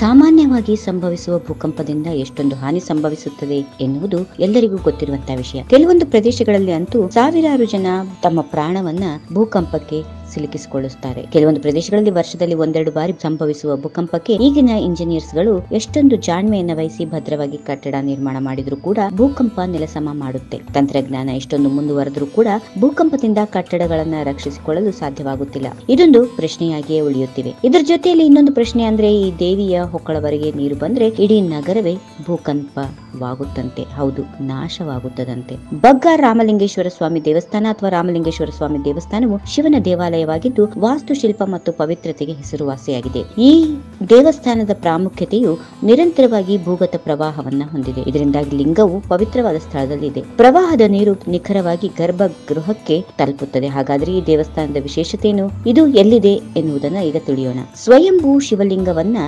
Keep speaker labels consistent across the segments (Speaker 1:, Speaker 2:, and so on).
Speaker 1: ಸಾಮಾನ್ಯವಾಗಿ ಸಂಭವಿಸುವ ಭೂಕಂಪದಿಂದ ಎಷ್ಟೊಂದು ಹಾನಿ ಸಂಭವಿಸುತ್ತದೆ ಎನ್ನುವುದು ಎಲ್ಲರಿಗೂ ಗೊತ್ತಿರುವಂತಹ ವಿಷಯ. ಕೆಲವೊಂದು ಪ್ರದೇಶಗಳಲ್ಲಿ ಅಂತೂ ಸಾವಿರಾರು ಜನ ತಮ್ಮ ಪ್ರಾಣವನ್ನ ಭೂಕಂಪಕ್ಕೆ ಸಿಲುಕಿಸಿಕೊಳ್ಳುತ್ತಾರೆ. ಕೆಲವೊಂದು ಪ್ರದೇಶಗಳಲ್ಲಿ ವರ್ಷದಲ್ಲಿ ಒಂದೆರಡು ಬಾರಿ ಸಂಭವಿಸುವ ಭೂಕಂಪಕ್ಕೆ ಈಗಿನ ಇಂಜಿನಿಯರ್ಸ್ಗಳು ಎಷ್ಟೊಂದು ಜಾಣ್ಮೆಯನ್ನು ವಹಿಸಿ ಭದ್ರವಾಗಿ ಕಟ್ಟಡ ನಿರ್ಮಾಣ ಮಾಡಿದ್ರು ಕೂಡ ಭೂಕಂಪ ನೆಲಸಮ ಮಾಡುತ್ತೆ. ತಂತ್ರಜ್ಞಾನ ಎಷ್ಟೊಂದು ಮುಂದುವರೆದರೂ ಕೂಡ ಭೂಕಂಪದಿಂದ ಕಟ್ಟಡಗಳನ್ನ ರಕ್ಷಿಸಿಕೊಳ್ಳಲು ಸಾಧ್ಯವಾಗುತ್ತಿಲ್ಲ. ಇದೊಂದು ಪ್ರಶ್ನೆಯಾಗಿಯೇ ಉಳಿಯುತ್ತಿವೆ. ಇದರ ಜೊತೆಯಲ್ಲಿ ಇನ್ನೊಂದು ಪ್ರಶ್ನೆ ಅಂದ್ರೆ ಈ ದೇವಿಯ ಹೊಕ್ಕಳವರೆಗೆ ನೀರು ಬಂದ್ರೆ ಇಡೀ ನಗರವೇ ಭೂಕಂಪವಾಗುತ್ತಂತೆ. ಹೌದು, ನಾಶವಾಗುತ್ತದಂತೆ. ಬಗ್ಗ ರಾಮಲಿಂಗೇಶ್ವರ ಸ್ವಾಮಿ ದೇವಸ್ಥಾನ ಅಥವಾ ರಾಮಲಿಂಗೇಶ್ವರ ಸ್ವಾಮಿ ದೇವಸ್ಥಾನವು ಶಿವನ ದೇವಾಲಯವಾಗಿದ್ದು ವಾಸ್ತುಶಿಲ್ಪ ಮತ್ತು ಪವಿತ್ರತೆಗೆ ಹೆಸರುವಾಸಿಯಾಗಿದೆ. ಈ ದೇವಸ್ಥಾನದ ಪ್ರಾಮುಖ್ಯತೆಯು ನಿರಂತರವಾಗಿ ಭೂಗತ ಪ್ರವಾಹವನ್ನ ಹೊಂದಿದೆ. ಇದರಿಂದಾಗಿ ಲಿಂಗವು ಪವಿತ್ರವಾದ ಸ್ಥಳದಲ್ಲಿದೆ. ಪ್ರವಾಹದ ನೀರು ನಿಖರವಾಗಿ ಗರ್ಭಗೃಹಕ್ಕೆ ತಲುಪುತ್ತದೆ. ಹಾಗಾದ್ರೆ ಈ ದೇವಸ್ಥಾನದ ವಿಶೇಷತೆಯನ್ನು ಇದು ಎಲ್ಲಿದೆ ಎನ್ನುವುದನ್ನ ಈಗ ತಿಳಿಯೋಣ. ಸ್ವಯಂಭೂ ಶಿವಲಿಂಗವನ್ನ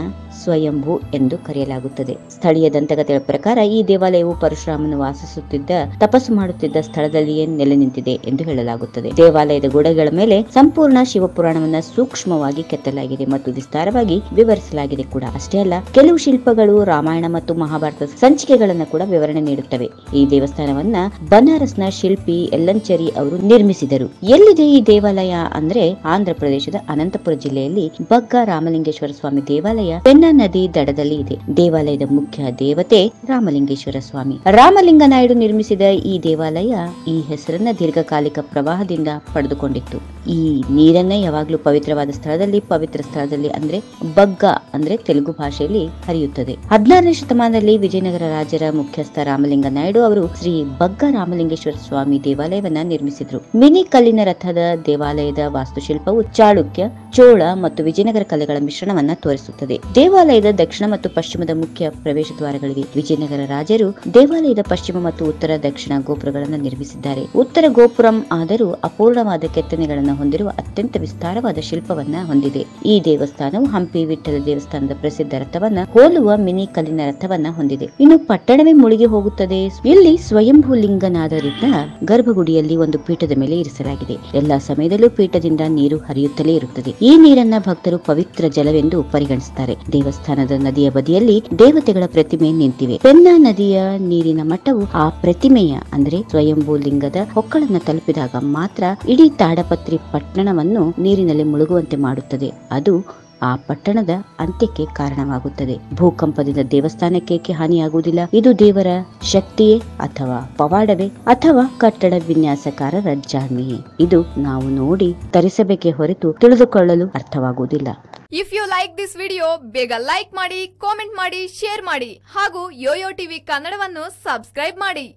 Speaker 1: ಸ್ವಯಂಭೂ ಎಂದು ಕರೆಯಲಾಗುತ್ತದೆ. ಸ್ಥಳೀಯ ದಂತಕಥೆಗಳ ಪ್ರಕಾರ ಈ ದೇವಾಲಯವು ಪರಶುರಾಮನು ವಾಸಿಸುತ್ತಿದ್ದ, ತಪಸ್ಸು ಮಾಡುತ್ತಿದ್ದ ಸ್ಥಳದಲ್ಲಿಯೇ ನೆಲೆ ನಿಂತಿದೆ ಎಂದು ಹೇಳಲಾಗುತ್ತದೆ. ದೇವಾಲಯದ ಗೋಡೆಗಳ ಮೇಲೆ ಸಂಪೂರ್ಣ ಶಿವಪುರಾಣವನ್ನ ಸೂಕ್ಷ್ಮವಾಗಿ ಕೆತ್ತಲಾಗಿದೆ ಮತ್ತು ವಿಸ್ತಾರವಾಗಿ ವಿವರಿಸಲಾಗಿದೆ ಕೂಡ ಅಷ್ಟೇ ಅಲ್ಲ, ಕೆಲವು ಶಿಲ್ಪಗಳು ರಾಮಾಯಣ ಮತ್ತು ಮಹಾಭಾರತ ಸಂಚಿಕೆಗಳನ್ನ ಕೂಡ ವಿವರಣೆ ನೀಡುತ್ತವೆ. ಈ ದೇವಸ್ಥಾನವನ್ನ ಬನಾರಸ್ನ ಶಿಲ್ಪಿ ಎಲ್ಲಂಚರಿ ಅವರು ನಿರ್ಮಿಸಿದರು. ಎಲ್ಲಿದೆ ಈ ದೇವಾಲಯ ಅಂದ್ರೆ ಆಂಧ್ರ ಪ್ರದೇಶದ ಅನಂತಪುರ ಜಿಲ್ಲೆಯಲ್ಲಿ ಬಗ್ಗ ರಾಮಲಿಂಗೇಶ್ವರ ಸ್ವಾಮಿ ದೇವಾಲಯ ಪೆನ್ನ ನದಿ ದಡದಲ್ಲಿ ಇದೆ. ದೇವಾಲಯದ ಮುಖ್ಯ ದೇವತೆ ರಾಮಲಿಂಗೇಶ್ವರ ಸ್ವಾಮಿ. ರಾಮಲಿಂಗ ನಾಯ್ಡು ನಿರ್ಮಿಸಿದ ಈ ದೇವಾಲಯ ಈ ಹೆಸರನ್ನ ದೀರ್ಘಕಾಲಿಕ ಪ್ರವಾಹದಿಂದ ಪಡೆದುಕೊಂಡಿತ್ತು. ಈ ನೀರನ್ನ ಯಾವಾಗಲೂ ಪವಿತ್ರವಾದ ಸ್ಥಳದಲ್ಲಿ, ಪವಿತ್ರ ಸ್ಥಳದಲ್ಲಿ ಅಂದ್ರೆ ಬಗ್ಗ ಅಂದ್ರೆ ತೆಲುಗು ಭಾಷೆಯಲ್ಲಿ ಹರಿಯುತ್ತದೆ. ಹದಿನಾರನೇ ಶತಮಾನದಲ್ಲಿ ವಿಜಯನಗರ ರಾಜರ ಮುಖ್ಯಸ್ಥ ರಾಮಲಿಂಗ ನಾಯ್ಡು ಅವರು ಶ್ರೀ ಬಗ್ಗ ರಾಮಲಿಂಗೇಶ್ವರ ಸ್ವಾಮಿ ದೇವಾಲಯವನ್ನ ನಿರ್ಮಿಸಿದ್ರು. ಮಿನಿ ಕಲ್ಲಿನ ರಥದ ದೇವಾಲಯದ ವಾಸ್ತುಶಿಲ್ಪವು ಚಾಳುಕ್ಯ, ಚೋಳ ಮತ್ತು ವಿಜಯನಗರ ಕಲೆಗಳ ಮಿಶ್ರಣವನ್ನ ತೋರಿಸುತ್ತದೆ. ದೇವಾಲಯದ ದಕ್ಷಿಣ ಮತ್ತು ಪಶ್ಚಿಮದ ಮುಖ್ಯ ಪ್ರವೇಶ ದ್ವಾರಗಳಿವೆ ವಿಜಯನಗರ ರಾಜರು ದೇವಾಲಯದ ಪಶ್ಚಿಮ ಮತ್ತು ಉತ್ತರ ದಕ್ಷಿಣ ಗೋಪುರಗಳನ್ನು ನಿರ್ಮಿಸಿದ್ದಾರೆ. ಉತ್ತರ ಗೋಪುರಂ ಆದರೂ ಅಪೂರ್ಣವಾದ ಕೆತ್ತನೆಗಳನ್ನು ಹೊಂದಿರುವ ಅತ್ಯಂತ ವಿಸ್ತಾರವಾದ ಶಿಲ್ಪವನ್ನ ಹೊಂದಿದೆ. ಈ ದೇವಸ್ಥಾನವು ಹಂಪಿ ವಿಠಲ ದೇವಸ್ಥಾನದ ಪ್ರಸಿದ್ಧ ರಥವನ್ನ ಹೋಲುವ ಮಿನಿ ಕಲ್ಲಿನ ರಥವನ್ನ ಹೊಂದಿದೆ. ಇನ್ನು ಪಟ್ಟಣವೇ ಮುಳುಗಿ ಹೋಗುತ್ತದೆ. ಇಲ್ಲಿ ಸ್ವಯಂಭೂ ಲಿಂಗನಾದರಿಂದ ಗರ್ಭಗುಡಿಯಲ್ಲಿ ಒಂದು ಪೀಠದ ಮೇಲೆ ಇರಿಸಲಾಗಿದೆ. ಎಲ್ಲಾ ಸಮಯದಲ್ಲೂ ಪೀಠದಿಂದ ನೀರು ಹರಿಯುತ್ತಲೇ ಇರುತ್ತದೆ. ಈ ನೀರನ್ನ ಭಕ್ತರು ಪವಿತ್ರ ಜಲವೆಂದು ಪರಿಗಣಿಸುತ್ತಾರೆ. ದೇವಸ್ಥಾನದ ನದಿಯ ಬದಿಯಲ್ಲಿ ದೇವತೆಗಳ ಪ್ರತಿಮೆ ನಿಂತಿವೆ. ಪೆನ್ನಾ ನದಿಯ ನೀರಿನ ಮಟ್ಟವು ಆ ಪ್ರತಿಮೆಯ, ಅಂದ್ರೆ ಸ್ವಯಂಭೂ ಲಿಂಗದ ಹೊಕ್ಕಳನ್ನ ತಲುಪಿದಾಗ ಮಾತ್ರ ಇಡೀ ತಾಡಪತ್ರಿ ಪಟ್ಟಣವನ್ನು ನೀರಿನಲ್ಲಿ ಮುಳುಗುವಂತೆ ಮಾಡುತ್ತದೆ. ಅದು ಆ ಪಟ್ಟಣದ ಅಂತ್ಯಕ್ಕೆ ಕಾರಣವಾಗುತ್ತದೆ. ಭೂಕಂಪದಿಂದ ದೇವಸ್ಥಾನಕ್ಕೆ ಹಾನಿಯಾಗುವುದಿಲ್ಲ? ಇದು ದೇವರ ಶಕ್ತಿಯೇ ಅಥವಾ ಪವಾಡವೇ ಅಥವಾ ಕಟ್ಟಡ ವಿನ್ಯಾಸಕಾರರ ಜಾಣ್ಮೆಯೇ? ಇದು ನಾವು ನೋಡಿ ತರಿಸಬೇಕೇ ಹೊರತು ತಿಳಿದುಕೊಳ್ಳಲು ಅರ್ಥವಾಗುವುದಿಲ್ಲ.
Speaker 2: If you like this video ಬೇಗ ಲೈಕ್ ಮಾಡಿ ಕಾಮೆಂಟ್ ಮಾಡಿ ಶೇರ್ ಮಾಡಿ ಹಾಗೂ ಯೋಯೋ ಟಿವಿ ಕನ್ನಡವನ್ನು ಸಬ್ಸ್ಕ್ರೈಬ್ ಮಾಡಿ.